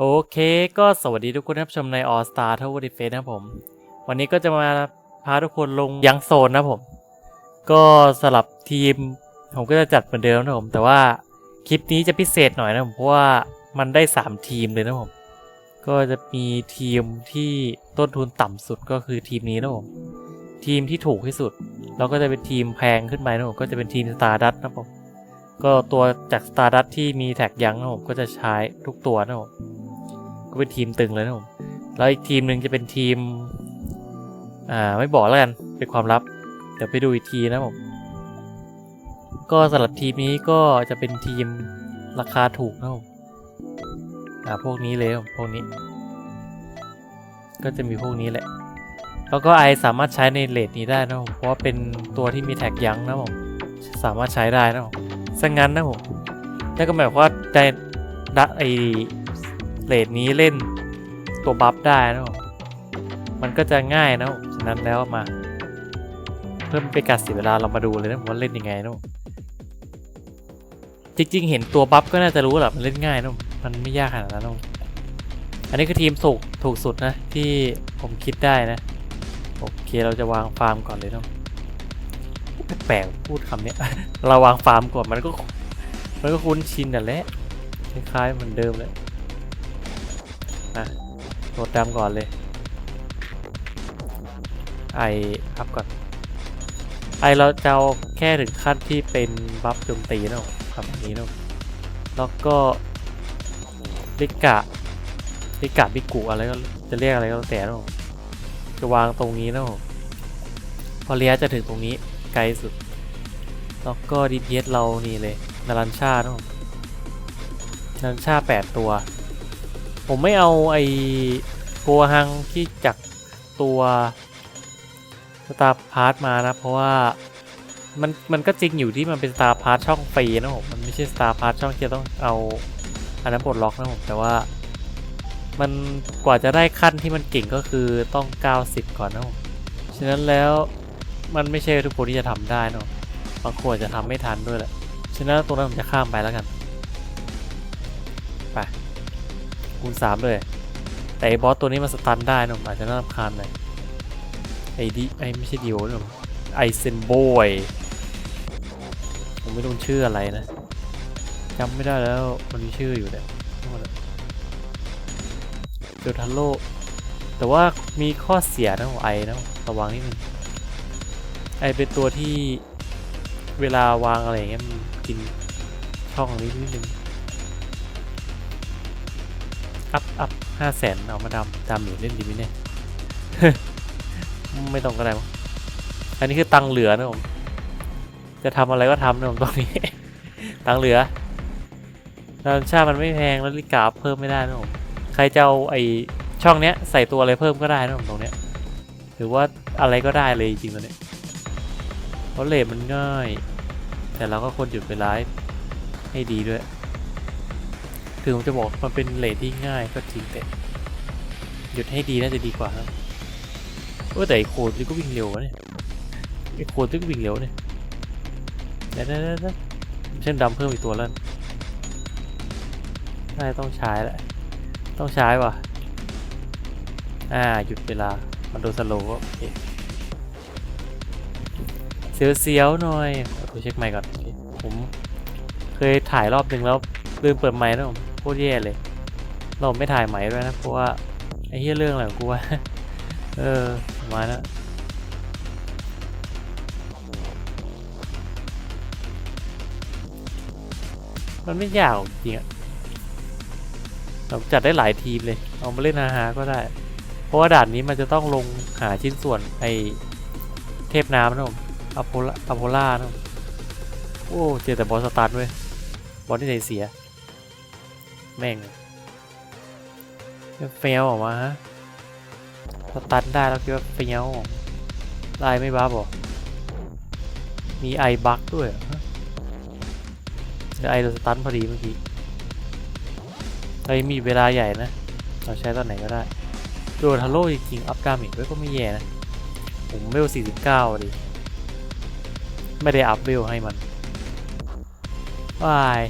โอเค ก็สวัสดีทุกคนที่รับชมใน All Star t o w e r Defense นะครับผม วันนี้ก็จะมาพาทุกคนลงยังโซนนะผม ก็สลับทีม ผมก็จะจัดเหมือนเดิมนะผม แต่ว่าคลิปนี้จะพิเศษหน่อยนะผมเพราะว่ามันได้ 3 ทีมเลยนะผม ก็จะมีทีมที่ต้นทุนต่ำสุดก็คือทีมนี้นะผม ทีมที่ถูกที่สุด แล้วก็จะเป็นทีมแพงขึ้นไปนะผมก็จะเป็นทีม Stardust นะผม ก็ตัวจาก Stardust ที่มีแท็กยังนะผมก็จะใช้ทุกตัวนะผม ก็เป็นทีมตึงเลยนะผมแล้วอีกทีมหนึ่งจะเป็นทีม อ่าไม่บอกแล้วกันเป็นความลับ เดี๋ยวไปดูอีกทีนะผมก็สำหรับทีมนี้ก็จะเป็นทีมราคาถูกนะผมอ่าพวกนี้เลยพวกนี้ ก็จะมีพวกนี้แหละ แล้วก็ไอสามารถใช้ในเลทนี้ได้นะผมเพราะว่าเป็นตัวที่มีแท็กยั้งนะผมสามารถใช้ได้นะผมสังงั้นนะผมนั่นก็หมายความว่าในไอ เลทนี้เล่นตัวบัฟได้นะมันก็จะง่ายนะฉะนั้นแล้วมา เพิ่มไปการเสียเวลาเรามาดูเลยนะผมว่าเล่นยังไงนะจริงๆ เห็นตัวบัฟก็น่าจะรู้แหละมันเล่นง่ายนะมันไม่ยากขนาดนั้นนะอันนี้คือทีมถูกถูกสุดนะ ที่ผมคิดได้นะ โอเคเราจะวางฟาร์มก่อนเลยเนาะแปลกพูดคำเนี้ยเราวางฟาร์มก่อนมันก็ มันก็คุ้นชินแต่และคล้ายๆเหมือนเดิมเลย อะโหลดดำก่อนเลย ไออัพก่อน ไอเราจะเอาแค่ถึงขั้นที่เป็นบัฟโจมตีเนาะคำนี้เนาะแล้วก็ลิกะลิกะบิกุอะไรก็จะเรียกอะไรก็แล้วแต่เนาะจะวางตรงนี้เนาะพอเลียจะถึงตรงนี้ไกลสุด แล้วก็ DPS เรานี่เลยนารันชาเนาะนารันชา 8 ตัว ผมไม่เอาไอ้โกฮังที่จากตัวสตาร์พาร์ทมานะ เพราะว่ามันมันก็จริงอยู่ที่มันเป็นสตาร์พาร์ทช่องฟรีนะผมมันไม่ใช่สตาร์พาร์ทช่องที่ต้องเอาอันนั้นปลดล็อกนะผมแต่ว่า มันกว่าจะได้ขั้นที่มันเก่งก็คือต้อง 90 ก่อนนะผมฉะนั้นแล้วมันไม่ใช่ทุกคนที่จะทำได้นะบางคนอาจจะทำไม่ทันด้วยแหละฉะนั้นตรงนั้นผมจะข้ามไปแล้วกัน คูณสามเลยแต่ไอ้บอสตัวนี้มันสตันได้นะผมอาจจะน่ารำคาญหน่อยไอ้ดิไอ้ไม่ใช่ดิโอนะผมไอเซนโบยผมไม่รู้ชื่ออะไรนะจำไม่ได้แล้วมันมีชื่ออยู่เนี่ยเดลทัลโลแต่ว่ามีข้อเสียนะของไอนะระวังนิดนึงไอเป็นตัวที่เวลาวางอะไรเงี้ยมันกินช่องนี้นิดนึง อัพอัพห้าแสนเอามาดำดำหรือเล่นดีไหมเนี่ยไม่ต้องก็ได้มั้งอันนี้คือตังเหลือนะผมจะทำอะไรก็ทำนะผมตรงนี้ ตังเหลือราชามันไม่แพงแล้วลิกาเพิ่มไม่ได้นะผมใครจะเอาไอช่องเนี้ยใส่ตัวอะไรเพิ่มก็ได้นะผมตรงเนี้ยหรือว่าอะไรก็ได้เลยจริงๆตัวเนี้ยเพราะเลทมันง่าย แต่เราก็ควรหยุดเวลาให้ดีด้วย ถึงผมจะบอกมันเป็นเลทที่ง่ายก็จริงแต่หยุดให้ดีน่าจะดีกว่าครับเออแต่ไอโคดนี่ก็วิ่งเร็วเนี่ยไอโคดนี่ก็วิ่งเร็วเนี่ยเดี๋ยวเดี๋ยวเดี๋ยวเช่นดำเพิ่มอีกตัวแล้วน่าจะต้องใช้แหละต้องใช้ว่ะอ่าหยุดเวลามันโดนสโลว์ก็โอเคเสียวๆหน่อยขอตัวเช็คไมค์ก่อนผมเคยถ่ายรอบหนึ่งแล้วลืมเปิดไมค์นะผม คตรแย่เลย เราไม่ถ่ายไมค์ด้วยนะเพราะว่าไอ้เหี้ยเรื่องอะไรของกูวะเออมาณนะมันไม่ยากจริงอะเราจัดได้หลายทีมเลย เอามาเล่นฮาๆก็ได้ เพราะว่าด่านนี้มันจะต้องลงหาชิ้นส่วนไอเทพน้ำนะผมอโพล่าอโพล่านะโอ้ เจอแต่บอสสตาร์ทเว้ย บอสที่ไหนเสีย แม่งเลยเฟลออกมาฮะสตาร์ทได้แล้วคิดว่าเฟลลายไม่บ้าบอกมีไอบักด้วยเหรอฮะเดี๋ยวไอโดนสตันพอดีเมื่อกี้ไอมีเวลาใหญ่นะ เราใช้ตอนไหนก็ได้ โดนทาโร่จริงๆ อัพดาเมจไว้ก็ไม่แย่นะ ผมเวล 49อะดิไม่ได้อัพเวลให้มันวาย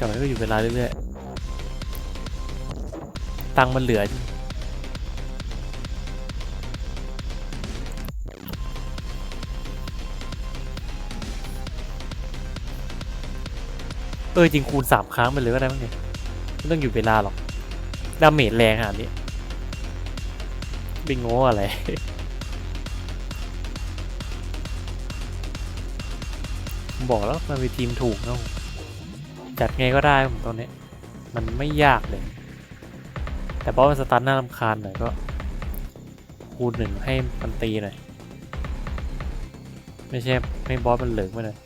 แต่มันก็อยู่เวลาเรื่อยๆ ตังมันเหลือ เออจริงคูณสามครั้งไปเลยก็ได้มั้งเนี่ยไม่ต้องอยู่เวลาหรอก ดาเมจแรงขนาดนี้บิงโง่อะไรผมบอกแล้วมันเป็นทีมถูกนะ จัดไงก็ได้ผมตอนนี้ มันไม่ยากเลย แต่บอสมันสตาร์ทน่ารำคาญหน่อยก็ คูณหนึ่งให้มันตีหน่อย ไม่ใช่ไม่บอสมันเหลืองไปหน่อย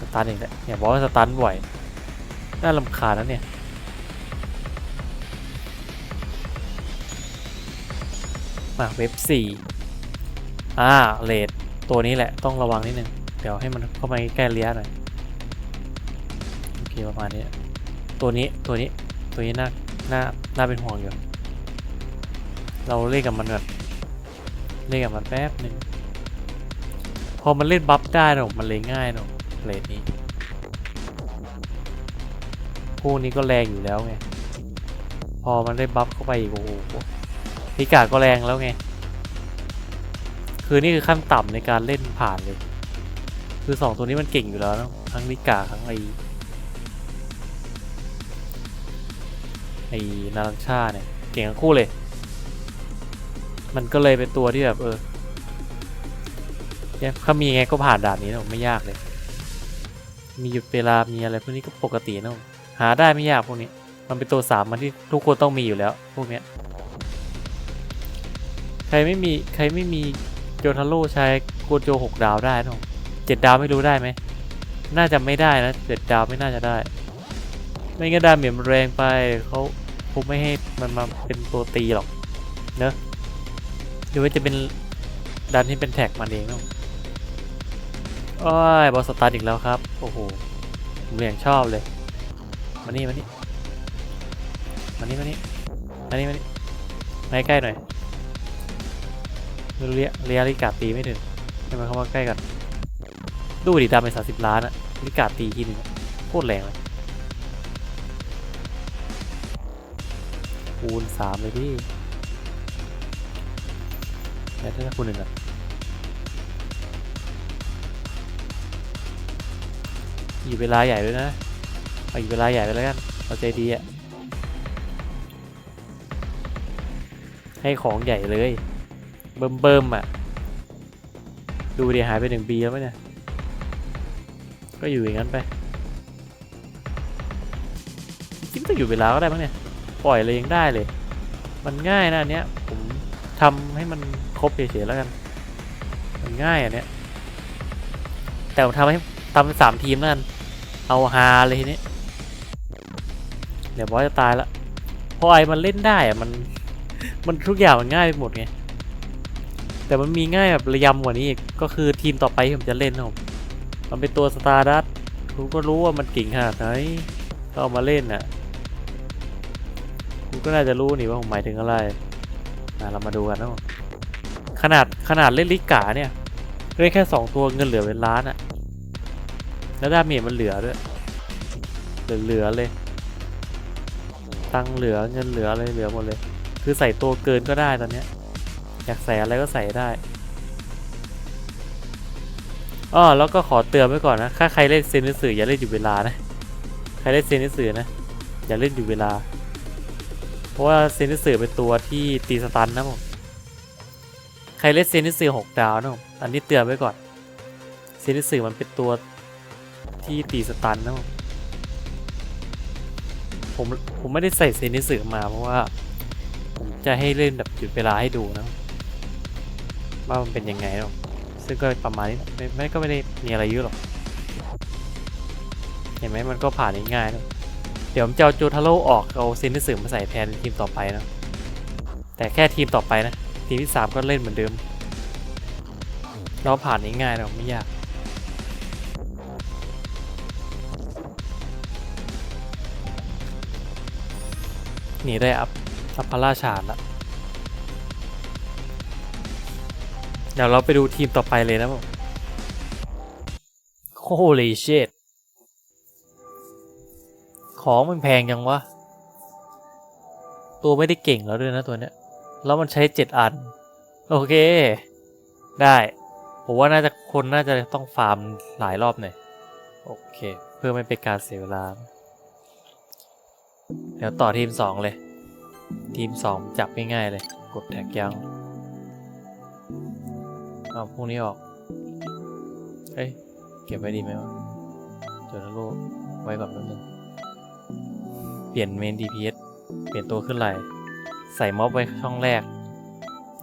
สตาร์ทเองแหละอย่าบอกว่าสตาร์ทบ่อยน่าลำคาญนะเนี่ยมาเว็บสี่ อ่าเลดตัวนี้แหละต้องระวังนิดนึง เดี๋ยวให้มันเข้ามาใกล้ๆระยหน่อย โอเคประมาณนี้ ตัวนี้ตัวนี้ตัวนี้น่าน่าน่าเป็นห่วงอยู่ เราเล่นกับมันแบบเล่นกับมันแป๊บหนึ่งพอมันเล่นบัฟได้เนอะมันเลยง่ายเนอะเลดนี้พวกนี้ก็แรงอยู่แล้วไง พอมันได้บัฟเข้าไปอีกโอ้โหพิกาก็แรงแล้วไง คือนี่คือขั้นต่ำในการเล่นผ่านเลย คือสองตัวนี้มันเก่งอยู่แล้วนะทั้งนิกาทั้งไอไอนารังชาเนี่ย เก่งทั้งคู่เลย มันก็เลยเป็นตัวที่แบบ เออเนี่ยถ้ามีไงก็ผ่านด่านนี้นะไม่ยากเลย มีหยุดเวลา มีอะไรพวกนี้ก็ปกตินะหาได้ไม่ยากพวกนี้ มันเป็นตัวสามมันที่ทุกคนต้องมีอยู่แล้ว พวกเนี้ย ใครไม่มีใครไม่มี โจทาโร่ใช้โกโจหกดาวได้นะผมเจ็ดดาวไม่รู้ได้ไหม น่าจะไม่ได้นะเจ็ดดาวไม่น่าจะได้ ไม่งั้นดาเมียมแรงไปเขาคงไม่ให้มันมาเป็นตัวตีหรอกเนอะหรือว่าจะเป็นดันที่เป็นแท็กมันเองเนะโอ้ยบอสสตาร์อีกแล้วครับโอ้โหผมอย่างชอบเลยมานี่มานี่มานี่มานี่มานี่มานี่มาใกล้ๆหน่อย เรียเรียลิกาตีไม่ถึงให้มันเข้ามาใกล้กัน ดูดิดาไปสามสิบล้านอะลิกาตีทีหนึงโคตรแรงเลยคูณสามเลยพี่แล้วถ้าคูณหนึ่งอะอยู่เวลาใหญ่ด้วยนะเอาอยู่เวลาใหญ่ไปแล้วกันเอาใจดีอะให้ของใหญ่เลย เบิ่มเบิ่มๆอะดูดิหายไปหนึ่งปีแล้วไหมเนี่ย ก็อยู่อย่างนั้นไปจริงๆต้อยู่เวลาก็ได้มั้งเนี่ย ปล่อยเลยยังได้เลย มันง่ายนะอันเนี้ย ผมทำให้มันครบเฉยๆแล้วกัน มันง่ายอันเนี้ย แต่ผมทำให้ทำเป็นสามทีมแล้วกัน เอาฮาเลยทีนี้เดี๋ยวบอสจะตายละเพราะไอ้มันเล่นได้อะมัน มันทุกอย่างมันง่ายไปหมดไง แต่มันมีง่ายแบบระยำกว่านี้อีก ก็คือทีมต่อไปที่ผมจะเล่นนะผมมันเป็นตัวสตาร์ดัตคุณก็รู้ว่ามันเก่งขนาดไหนก็เอามาเล่นน่ะคุณก็น่าจะรู้นี่ว่าผมหมายถึงอะไรอะเรามาดูกันนะขนาดขนาดเล่นลิกาเนี่ยเล่นแค่สองตัวเงินเหลือเป็นล้านอะแล้วดาเมจมันเหลือด้วยเหลือเลย ตังเหลือเงินเหลืออะไรเหลือหมดเลย คือใส่ตัวเกินก็ได้ตอนเนี้ย อยากใส่อะไรก็ใส่ได้อ้อแล้วก็ขอเตือนไว้ก่อนนะ ถ้าใครเล่นเซนนิสืออย่าเล่นอยู่เวลานะ ใครเล่นเซนนิสือนะ อย่าเล่นอยู่เวลา เพราะว่าเซนนิสือเป็นตัวที่ตีสตันนะผม ใครเล่นเซนนิสือหกดาวนะผม อันนี้เตือนไว้ก่อน เซนนิสือมันเป็นตัวที่ตีสตันนะผมผมผมไม่ได้ใส่เซนิสึมาเพราะว่า ผมจะให้เล่นแบบหยุดเวลาให้ดูนะ ว่ามันเป็นยังไงหรอกซึ่งก็ประมาณนี้ไม่ไม่ก็ไม่ได้มีอะไรเยอะหรอก เห็นไหมมันก็ผ่านง่ายๆนะเดี๋ยวผมจะเอาโจทาโร่ออกเอาเซนิสึมาใส่แทนทีมต่อไปนะแต่แค่ทีมต่อไปนะ ทีมที่สามก็เล่นเหมือนเดิม เราผ่านง่ายๆนะไม่ยาก หนีได้อัพอัพพระราชาญละ เดี๋ยวเราไปดูทีมต่อไปเลยนะผม Holy shit ของมันแพงยังวะ ตัวไม่ได้เก่งแล้วด้วยนะตัวเนี้ย แล้วมันใช้เจ็ดอัน โอเค ได้ ผมว่าน่าจะคนน่าจะต้องฟาร์มหลายรอบหน่อย โอเค เพื่อไม่เป็นการเสียเวลา เดี๋ยวต่อทีมสองเลย ทีมสองจับง่ายๆเลย กดแท็กยัง เอาพวกนี้ออกเอ้ย เก็บไว้ดีไหมวะจดโลกไว้ก่อนแป๊บนึง เปลี่ยนเมน DPS เปลี่ยนตัวขึ้นไหลใส่ม็อบไว้ช่องแรก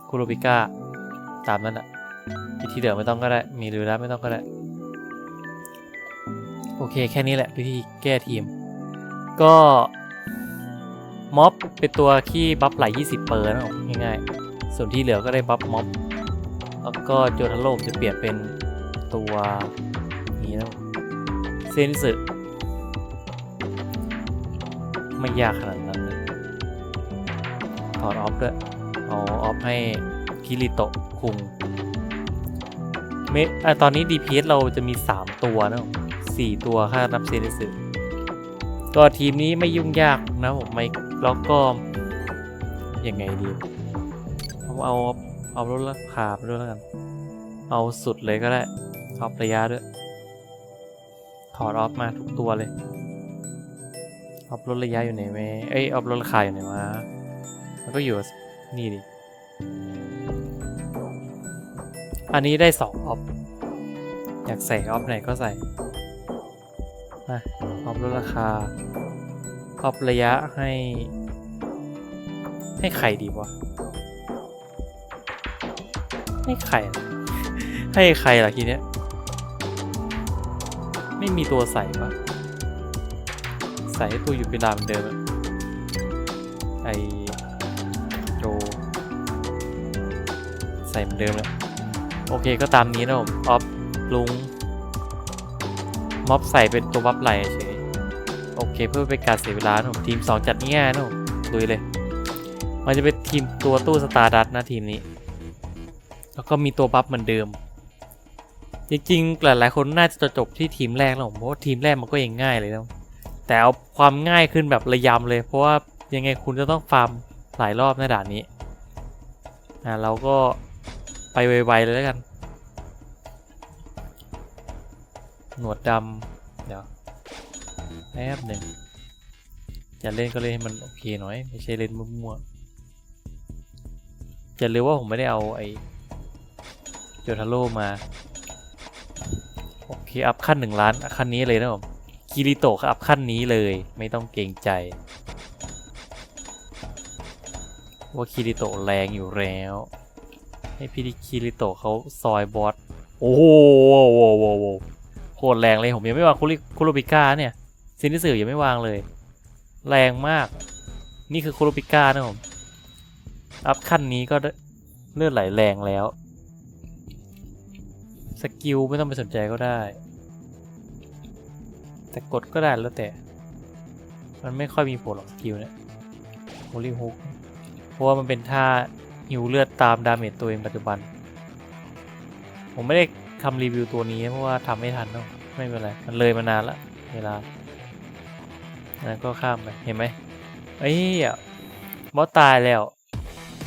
คูโรบิก้า ตามนั้นอะวิธีเดิมไม่ต้องก็ได้ มีหรือแล้วไม่ต้องก็ได้ โอเคแค่นี้แหละวิธีแก้ทีม ก็ม็อบเป็นตัวที่บัฟไหล 20 เปอร์นะง่ายๆ ส่วนที่เหลือก็ได้บัฟม็อบ แล้วก็โจทโลกจะเปลี่ยนเป็นตัวนี้นะเซนสึไม่ยากขนาดนั้นนะถอดออฟด้วยเอาออฟให้คิริโตะคุงเมอะตอนนี้ DPS เราจะมี 3 ตัวนะสี่ตัวค่านับเซนสึก็ทีมนี้ไม่ยุ่งยากนะผมไม่แล้วก็ยังไงดี เอาเอา เอาลดราคาไปด้วยแล้วกัน เอาสุดเลยก็ได้ออฟระยะด้วย ถอดออฟมาทุกตัวเลยออฟลดระยะอยู่ไหนแม่เอ้ยออฟลดราคาอยู่ไหนวะมันก็อยู่นี่ดิ อันนี้ได้สองออฟอยากใส่ออฟไหนก็ใส่มาออฟลดราคาออฟระยะให้ ให้ใครดีวะ ให้ใครอะให้ใครล่ะทีเนี้ย ไม่มีตัวใส่ปะใส่ให้ตัวอยู่เป็นดามเหมือนเดิมอะไอโจใส่เหมือนเดิมเลยโอเคก็ตามนี้นะผมออฟลุงม็อบใส่เป็นตัวบัฟไหลเฉยโอเคเพื่อเป็นการเสียเวลานะผมทีม 2 จัดง่ายนะผมลุยเลย มันจะเป็นทีมตัวตู้สตาร์ดัตนะทีมนี้ แล้วก็มีตัวบัฟเหมือนเดิม จริงๆหลายๆคนน่าจะจบที่ทีมแรกแล้วผมเพราะทีมแรกมันก็ยังง่ายเลยนะแต่เอาความง่ายขึ้นแบบระยำเลย เพราะว่ายังไงคุณจะต้องฟาร์มหลายรอบในด่านนี้อ่าเราก็ไปไวๆเลยแล้วกัน หนวดดำเดี๋ยวแป๊บหนึ่งจะเล่นก็เล่นให้มันโอเคหน่อย ไม่ใช่เล่นมั่วๆจะเรียกว่าผมไม่ได้เอาไอ้ โจทาโร่มา โอเค อัพขั้นหนึ่งล้าน ขั้นนี้เลยนะผมคิริโตะอัพขั้นนี้เลย ไม่ต้องเกรงใจ ว่าคิริโตะแรงอยู่แล้ว ให้พี่คิริโตะเขาซอยบอส โอ้โหโอ้โหโอ้โหโหโคตรแรงเลย ผมยังไม่วางคุริคุโรบิก้าเนี่ยซินิสึยังไม่วางเลย แรงมาก นี่คือคุโรบิก้านะผม อัพขั้นนี้ก็เลือดไหลแรงแล้ว สกิลไม่ต้องไปสนใจก็ได้ แต่กดก็ได้แล้วแต่ มันไม่ค่อยมีผลหรอกสกิลเนี่ยโฮลี่ฮุกเพราะว่ามันเป็นท่าหิวเลือดตามดาเมจตัวเองปัจจุบัน ผมไม่ได้ทำรีวิวตัวนี้เพราะว่าทำไม่ทันเนาะไม่เป็นไร มันเลยมานานละเวลานั้นก็ข้ามไป เห็นไหมเอ้ยบอสตายแล้ว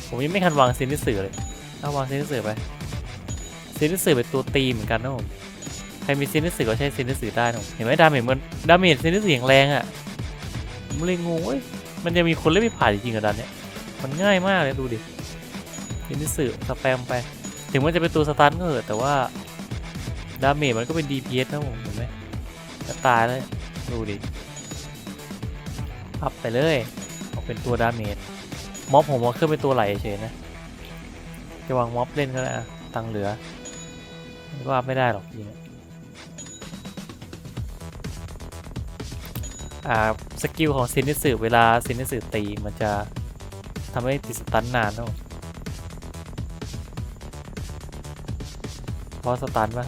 ผมยังไม่ทันวางเซนิสือเลยเอาวางเซนิสือไป ซนสึเป็นตัวตีเหมือนกันนะผมใครมีเซนสึก็ใช้เซนสึได้นะผมเห็นไหมดาเมจมันดาเมจเซนสึอย่างแรงอะ่ะผมเลยงงเว้ยมันจะมีคนเล่นไม่ผ่านจริงๆกับดันเนี่ยมันง่ายมากเลยดูดิเซนสึสแปมไป ถึงมันจะเป็นตัวสตันก็เถอะแต่ว่าดาเมจมันก็เป็น DPS นะผมเห็นไหมจะตายเลยดูดิอัพไปเลยเอาเป็นตัวดาเมจม็อบผมว่าขึ้นเป็นตัวไหลเฉยนะจะวางม็อบเล่นก็ได้อะตังเหลือ ก็อัพไม่ได้หรอกจริงอ่าสกิลของซินนิสึเวลาซินนิสึตีมันจะทำให้ติดสตันนานนะเพราะสตันปะ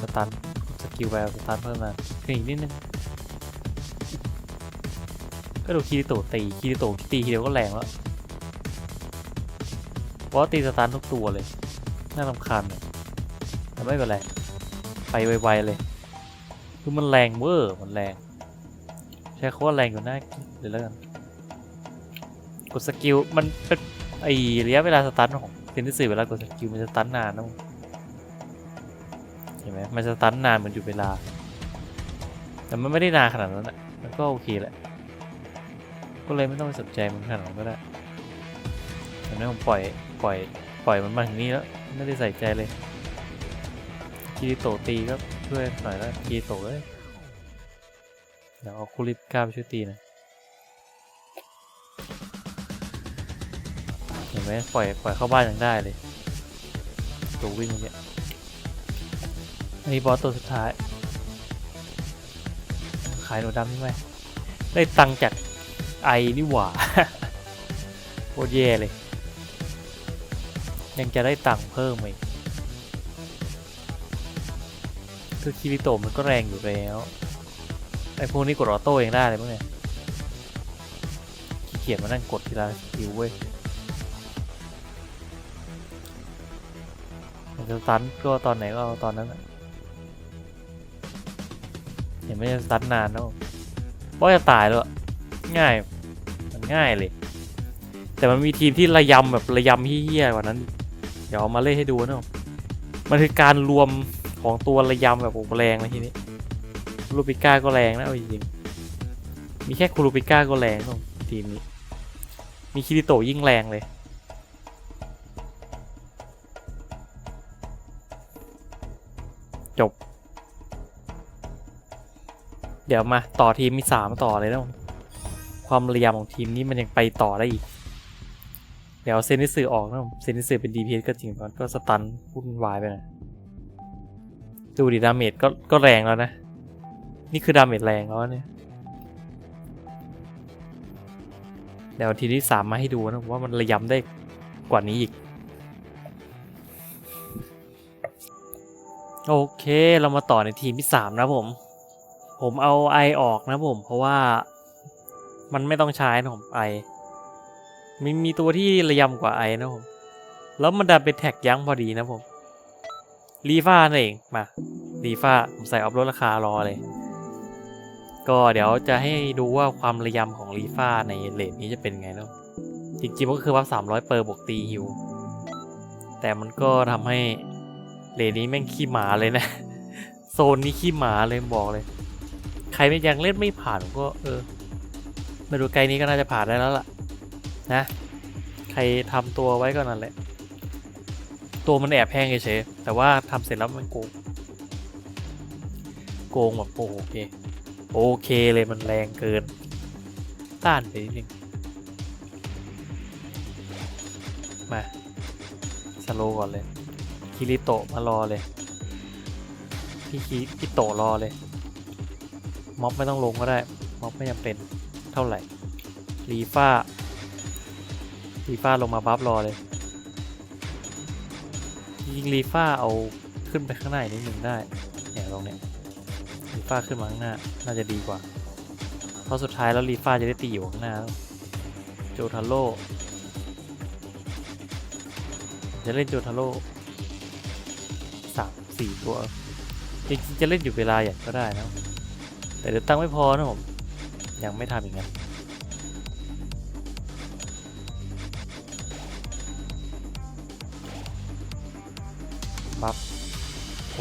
สตันสกิลแววสตันเพิ่มมาขึ้นอีกนิดนึงก็ดูคีริโตตีคีริโตตีทีเดียวก็แรงแล้วเพราะตีสตาร์ททุกตัวเลย น่ารำคาญเลยแต่ไม่เป็นไร ไปไวๆเลย คือมันแรงเวอร์ มันแรง ใช้คำว่าแรงอยู่หน้าเลยแล้วกัน กดสกิล มันเป็นไอระยะเวลาสตาร์ทของเป็นที่สื่เวลากดสกิลมันจะสตาร์ทนานนะมึงเห็นไหมมันจะสตาร์ทนานเหมือนอยู่เวลา แต่มันไม่ได้นานขนาดนั้นแหละมันก็โอเคแหละ ก็เลยไม่ต้องไปสนใจมันขนาดนั้นก็ได้เห็นไหมผมปล่อยปล่อยปล่อยมันมาถึงนี่แล้ว ไม่ได้ใส่ใจเลยคีริโตตีก็ช่วยหน่อยแล้วคีริโตเอ้ยเดี๋ยวเอาคุริก้าไปช่วยตีนะเห็นไหมปล่อยปล่อยเข้าบ้านยังได้เลยตัววิ่งเมื่อกี้อันนี้บอสตัวสุดท้าย ขายหนูดำใช่ไหมได้ตังจากไอนี่หว่าโคตรแย่เลย ยังจะได้ตังค์เพิ่มอีกคือคิริโตะมันก็แรงอยู่แล้วไอพวกนี้กดออโต้เองได้เลยมั้งเนี่ยขี้เกียจมานั่งกดทีละสกิลเว้ยมันจะสตันก็ตอนไหนก็เอาตอนนั้นเห็นไม่ได้ตันนานแล้วเพราะจะตายแล้วง่ายมันง่ายเลย แต่มันมีทีมที่ระยำแบบระยำเฮี้ยกว่านั้นเดี๋ยวมาเล่นให้ดูนะมันคือการรวมของตัวระยำแบบโอ้แรงนะทีนี้คูรูปิก้าก็แรงนะเอาจริงมีแค่คูรูปิก้าก็แรงนะทีมนี้ มีคิริโตยิ่งแรงเลยจบ เดี๋ยวมาต่อทีมมีสามต่อเลยนะความระยำของทีมนี้มันยังไปต่อได้อีก เดี๋ยวเซนิสึออกนะผมเซนิสึเป็น DPS ก็จริงต่มันก็สตันวุ่นวายไปหนะดูดิดาเมจก็ก็แรงแล้วนะ นี่คือดาเมจแรงแล้วเนี่ยเดี๋ยวทีที่สามมาให้ดูนะผมว่ามันระยำได้กว่านี้อีก โอเคเรามาต่อในทีมที่สามนะผม ผมเอาไอออกนะผม เพราะว่ามันไม่ต้องใช้นะผมไอ มีมีตัวที่ระยำกว่าไอ้นะผม แล้วมันดันเป็นแท็กยั้งพอดีนะผมรีฟ้านั่นเองมารีฟ้าผมใส่ออฟลดราคารอเลย ก็เดี๋ยวจะให้ดูว่าความระยำของรีฟ้าในเลทนี้จะเป็นไงเนาะจริงๆมันก็คือว่า300 เปอร์บวกตีฮิว แต่มันก็ทำให้เลทนี้แม่งขี้หมาเลยนะ โซนนี้ขี้หมาเลยบอกเลย ใครไม่ยังเล่นไม่ผ่านก็เออมาดูไกลนี้ก็น่าจะผ่านได้แล้วล่ะ นะ ใครทำตัวไว้ก็นั่นแหละ ตัวมันแอบแพงเฉยแต่ว่าทำเสร็จแล้วมันโกง โกงแบบโอเค โอเคเลยมันแรงเกิน ต้านไปนิดนึง มา สโลก่อนเลย คิริโตะมารอเลย พี่คิพี่โตะรอเลย ม็อบไม่ต้องลงก็ได้ม็อบไม่จำเป็นเท่าไหร่รีฟ้า รีฟ้าลงมาบัฟรอเลยยิงรีฟ้าเอาขึ้นไปข้างหน้านิดหนึ่งได้เนี่ยตรงเนี้ยรีฟ้าขึ้นมาข้างหน้า น่าจะดีกว่า เพราะสุดท้ายแล้วรีฟ้าจะได้ตีอยู่ข้างหน้า โจทาโร่จะเล่นโจทาโร่สามสี่ตัวจริงๆจะเล่นอยู่เวลาอย่างก็ได้นะ แต่เดี๋ยวตั้งไม่พอนะผม ยังไม่ทำอย่างนั้น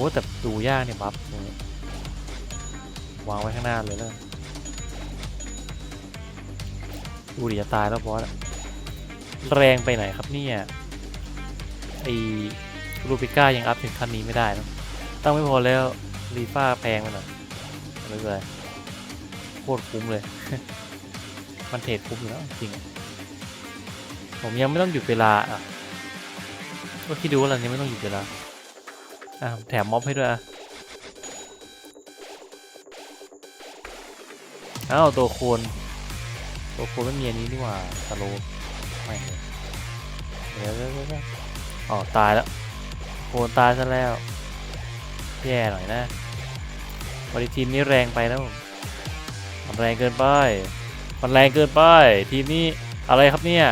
อ้แต่ดูยากเนี่ยบัฟวางไว้ข้างหน้าเลยแล้วดูดิจะตายแล้วบอสแรงไปไหนครับเนี่ยไอรูปิก้ายังอัพถึงขั้นนี้ไม่ได้นะตั้งไม่พอแล้วรีฟ้าแพงไปหน่อยไม่เป็นไรโคตรคุ้มเลย มันเทรดคุ้มอยู่แล้วจริง ผมยังไม่ต้องหยุดเวลาอะก็คิดดูว่าเรายังไม่ต้องหยุดเวลา อะแถมม็อบให้ด้วยอะอ้าวตัวโคนตัวโคนไม่มีอันนี้นี่หว่าสโลไม่เลยเดี๋ยวเดี๋ยวเดี๋ยวอ๋อตายแล้วโคนตายซะแล้ว แย่หน่อยนะบริทีมนี้แรงไปนะผมมันแรงเกินไป มันแรงเกินไป ทีมนี้อะไรครับเนี่ย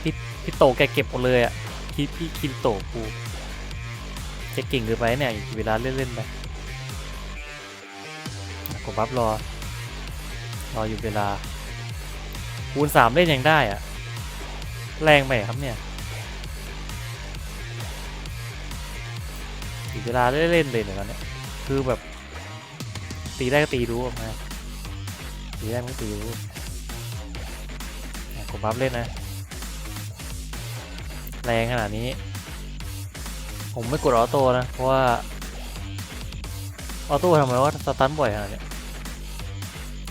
พี่พี่โตแกเก็บหมดเลยอะคิดพี่คิดโตกู จะเก่งเกินไปเนี่ยเวลาเล่นๆไปกดบัฟรอ รออยู่เวลา คูณสามเล่นยังได้อะแรงไปครับเนี่ยอยู่เวลาเล่นๆเลยเนี่ยตอนเนี้ยคือแบบ ตีได้ก็ตีรู้ออกมาตีได้มันก็ตีรู้กดบัฟเล่นนะ แรงขนาดนี้ ผมไม่กดออโต้นะ เพราะว่า ออโต้ทำไมว่าสตันบ่อยขนาดเนี้ย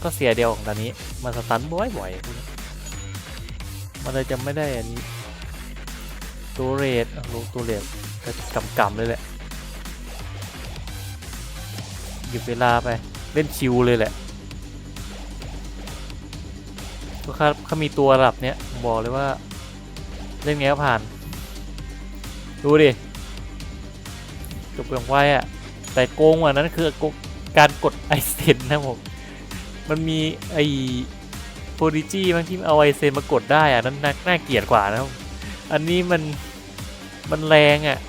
ก็เสียเดียวของตอนนี้ มันสตันบ่อยบ่อยๆมันเลยจะไม่ได้อันนี้ตัวเรทลูกตัวเรทก็กำกำๆเลยแหละหยุดเวลาไป เล่นชิวเลยแหละก็ครับเขามีตัวระดับเนี้ยบอกเลยว่า เล่นไงก็ผ่าน ดูดิ จบอย่างไวอะ่ะ แต่โกงกว่านั้นคือการกดไอเซนนะผม มันมีไอโพดิจี้บางที่เอาไอเซนมากดได้อะนั้นน่าน่าเกลียดกว่านะผมอันนี้มันมันแรงอะ่ะ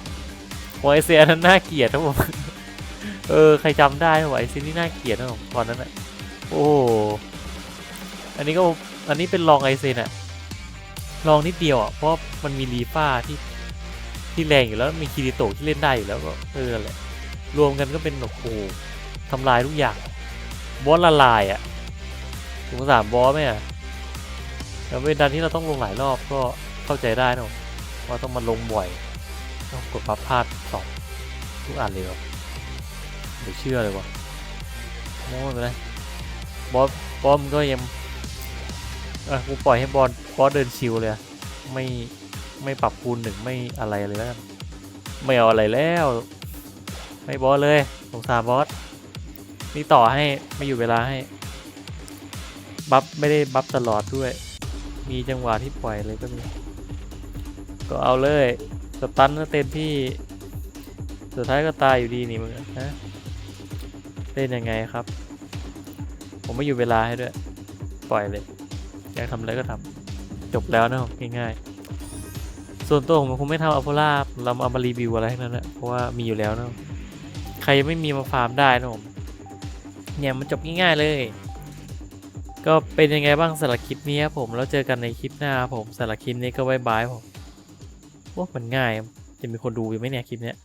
หัวไอเซนนั้นน่าเกลียดนะผม เออใครจำได้หัวไอเซนนี่น่าเกลียดนะผมตอนนั้นอะโอ้ อันนี้ก็อันนี้เป็นลองไอเซนอะลองนิดเดียวอะเพราะมันมีรีฟ้าที่ ที่แรงอยู่แล้วมีคิริโตะที่เล่นได้อยู่แล้วก็เออแหละรวมกันก็เป็นแบบโอ้โหทำลายทุกอย่างบอสละลายอะถึงสามบอสไหมอะแต่เป็นดันที่เราต้องลงหลายรอบก็เข้าใจได้นะว่าต้องมาลงบ่อยต้องกดปั๊บพลาดสองทุกอันเลยเหรอเดี๋ยวเชื่อเลยวะโม้ไปเลยบอสบอสมันก็ยังเออกูปล่อยให้บอลบอสเดินชิวเลยไม่ ไม่ปรับคูณหนึ่งไม่อะไรเลยแล้วไม่เอาอะไรแล้ว ไม่บอสเลยสงสารบอสนี่ต่อให้ไม่อยู่เวลาให้ บัฟไม่ได้บัฟตลอดด้วย มีจังหวะที่ปล่อยเลยก็มี ก็เอาเลยสตันก็เต็มที่ สุดท้ายก็ตายอยู่ดีนี่มึงอะฮะเล่นยังไงครับ ผมไม่อยู่เวลาให้ด้วย ปล่อยเลย อยากทำอะไรก็ทำจบแล้วนะง่ายๆ ส่วนตัวผมคงไม่ทำอัพโพล่าเราเอามารีวิวอะไรทั้งนั้นแหละเพราะว่ามีอยู่แล้วนะใครไม่มีมาฟาร์มได้นะผมเนี่ยมันจบง่ายๆเลย ก็เป็นยังไงบ้างสำหรับคลิปนี้ครับผมแล้วเจอกันในคลิปหน้าครับผมสำหรับคลิปนี้ก็บายบายผมว่ามันง่าย จะมีคนดูอยู่ไหมเนี่ยคลิปเนี้ย